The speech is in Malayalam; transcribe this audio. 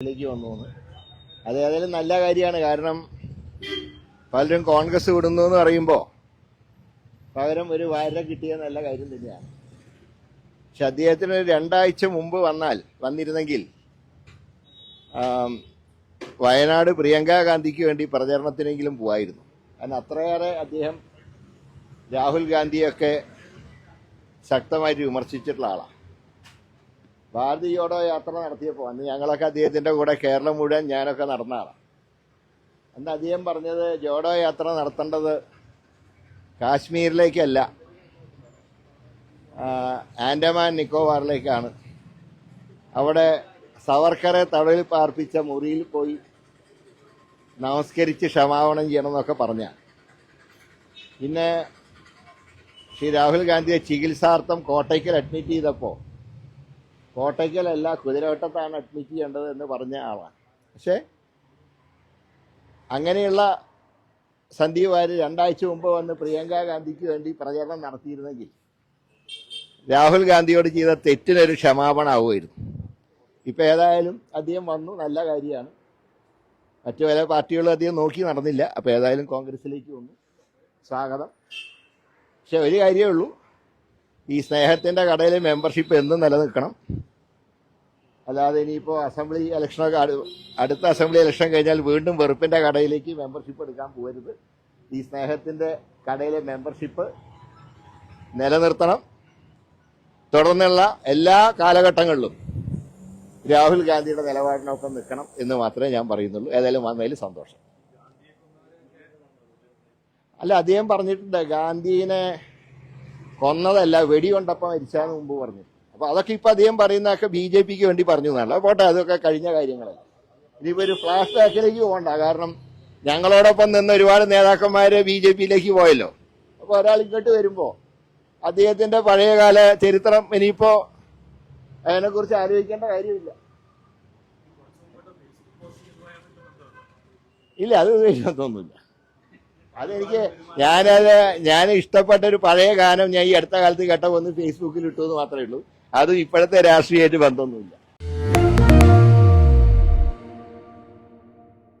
ിലേക്ക് വന്നു അത് ഏതായാലും നല്ല കാര്യമാണ്. കാരണം പലരും കോൺഗ്രസ് വിടുന്നു എന്ന് പറയുമ്പോൾ പകരം ഒരു വാര കിട്ടിയ നല്ല കാര്യം തന്നെയാണ്. പക്ഷെ അദ്ദേഹത്തിന് രണ്ടാഴ്ച മുമ്പ് വന്നാൽ വന്നിരുന്നെങ്കിൽ വയനാട് പ്രിയങ്ക ഗാന്ധിക്ക് വേണ്ടി പ്രചരണത്തിനെങ്കിലും പോവായിരുന്നു. കാരണം അത്രയേറെ അദ്ദേഹം രാഹുൽ ഗാന്ധിയൊക്കെ ശക്തമായിട്ട് വിമർശിച്ചിട്ടുള്ള ആളാണ്. ഭാരതി ജോഡോ യാത്ര നടത്തിയപ്പോൾ അന്ന് ഞങ്ങളൊക്കെ അദ്ദേഹത്തിന്റെ കൂടെ കേരളം മുഴുവൻ ഞാനൊക്കെ നടന്നതാണ് അന്ന് അദ്ദേഹം പറഞ്ഞത് ജോഡോ യാത്ര നടത്തേണ്ടത് കാശ്മീരിലേക്കല്ല ആൻഡമാൻ നിക്കോബാറിലേക്കാണ്. അവിടെ സവർക്കറെ തടവിൽ പാർപ്പിച്ച മുറിയിൽ പോയി നമസ്കരിച്ച് ക്ഷമാപണം ചെയ്യണം എന്നൊക്കെ പറഞ്ഞ. പിന്നെ ശ്രീ രാഹുൽ ഗാന്ധിയെ ചികിത്സാർത്ഥം കോട്ടയ്ക്കൽ അഡ്മിറ്റ് ചെയ്തപ്പോൾ കോട്ടയ്ക്കലല്ല കുതിരവട്ടത്താണ് അഡ്മിറ്റ് ചെയ്യേണ്ടത് എന്ന് പറഞ്ഞ ആളാണ്. പക്ഷേ അങ്ങനെയുള്ള സന്ദീപ് വാര്യർ രണ്ടാഴ്ച മുമ്പ് വന്ന് പ്രിയങ്ക ഗാന്ധിക്ക് വേണ്ടി പ്രചരണം നടത്തിയിരുന്നെങ്കിൽ രാഹുൽ ഗാന്ധിയോട് ചെയ്ത തെറ്റിനൊരു ക്ഷമാപണമാവുമായിരുന്നു. ഇപ്പം ഏതായാലും അദ്ദേഹം വന്നു നല്ല കാര്യമാണ്. മറ്റു പല പാർട്ടികളും അധികം നോക്കി നടന്നില്ല. അപ്പോൾ ഏതായാലും കോൺഗ്രസിലേക്ക് വന്നു. സ്വാഗതം. പക്ഷെ ഒരു കാര്യമേ ഉള്ളൂ. ഈ സ്നേഹത്തിന്റെ കടയിൽ മെമ്പർഷിപ്പ് എന്നും നിലനിൽക്കണം. അല്ലാതെ ഇനിയിപ്പോൾ അസംബ്ലി ഇലക്ഷനൊക്കെ അടുത്ത അസംബ്ലി ഇലക്ഷൻ കഴിഞ്ഞാൽ വീണ്ടും വെറുപ്പിന്റെ കടയിലേക്ക് മെമ്പർഷിപ്പ് എടുക്കാൻ പോകരുത്. ഈ സ്നേഹത്തിന്റെ കടയിലെ മെമ്പർഷിപ്പ് നിലനിർത്തണം. തുടർന്നുള്ള എല്ലാ കാലഘട്ടങ്ങളിലും രാഹുൽ ഗാന്ധിയുടെ നിലപാടിനൊപ്പം നിൽക്കണം എന്ന് മാത്രമേ ഞാൻ പറയുന്നുള്ളൂ. ഏതായാലും വന്നതിൽ സന്തോഷം. അല്ല അദ്ദേഹം പറഞ്ഞിട്ടുണ്ട് ഗാന്ധിനെ കൊന്നതല്ല വെടിയുണ്ടപ്പം മരിച്ചാന്ന് മുമ്പ് പറഞ്ഞു അപ്പൊ അതൊക്കെ ഇപ്പൊ അദ്ദേഹം പറയുന്നതൊക്കെ ബി ജെ പിക്ക് വേണ്ടി പറഞ്ഞു എന്നല്ല പോട്ടെ അതൊക്കെ കഴിഞ്ഞ കാര്യങ്ങളല്ല ഇനിയിപ്പോ ഒരു ഫ്ലാഷ് ബാക്കിലേക്ക് പോകണ്ട. കാരണം ഞങ്ങളോടൊപ്പം നിന്ന് ഒരുപാട് നേതാക്കന്മാര് ബി ജെ പിയിലേക്ക് പോയല്ലോ. അപ്പൊ ഒരാൾ ഇങ്ങോട്ട് വരുമ്പോ അദ്ദേഹത്തിന്റെ പഴയകാല ചരിത്രം ഇനിയിപ്പോ അതിനെക്കുറിച്ച് ആലോചിക്കേണ്ട കാര്യമില്ല. ഇല്ല അത് തോന്നുന്നില്ല. അതെനിക്ക് ഞാനത് ഞാൻ ഇഷ്ടപ്പെട്ട ഒരു പഴയ ഗാനം ഞാൻ ഈ അടുത്ത കാലത്ത് കേട്ട ഒന്ന് ഫേസ്ബുക്കിൽ ഇട്ടു എന്ന് മാത്രമേ ഉള്ളൂ. അതും ഇപ്പോഴത്തെ രാഷ്ട്രീയമായിട്ട് ബന്ധമൊന്നുമില്ല.